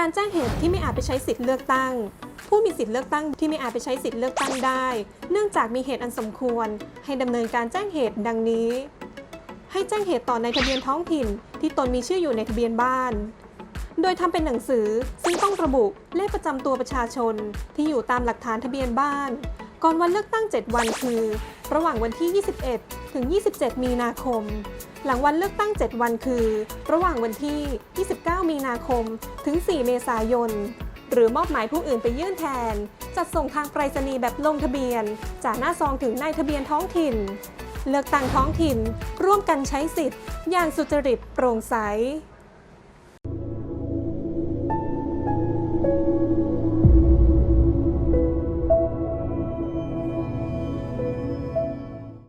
การแจ้งเหตุที่ไม่อาจไปใช้สิทธิ์เลือกตั้ง ผู้มีสิทธิ์เลือกตั้งที่ไม่อาจไปใช้สิทธิ์เลือกตั้งได้ เนื่องจากมีเหตุอันสมควร ให้ดำเนินการแจ้งเหตุดังนี้ ให้แจ้งเหตุต่อในทะเบียนท้องถิ่น ที่ตนมีชื่ออยู่ในทะเบียนบ้าน โดยทำเป็นหนังสือซึ่งต้องระบุเลขประจำตัวประชาชนที่อยู่ตามหลักฐานทะเบียนบ้าน ก่อนวันเลือกตั้ง 7 วันคือ ระหว่างวันที่ 21 ถึง 27 มีนาคม หลังวันเลือกตั้ง 7 วันคือ ระหว่างวันที่ 29 มีนาคม ถึง 4 เมษายน หรือมอบหมายผู้อื่นไปยื่นแทน จัดส่งทางไปรษณีย์แบบลงทะเบียน จากหน้าซองถึงนายทะเบียนท้องถิ่น เลือกตั้งท้องถิ่น ร่วมกันใช้สิทธิ์ อย่างสุจริตโปร่งใส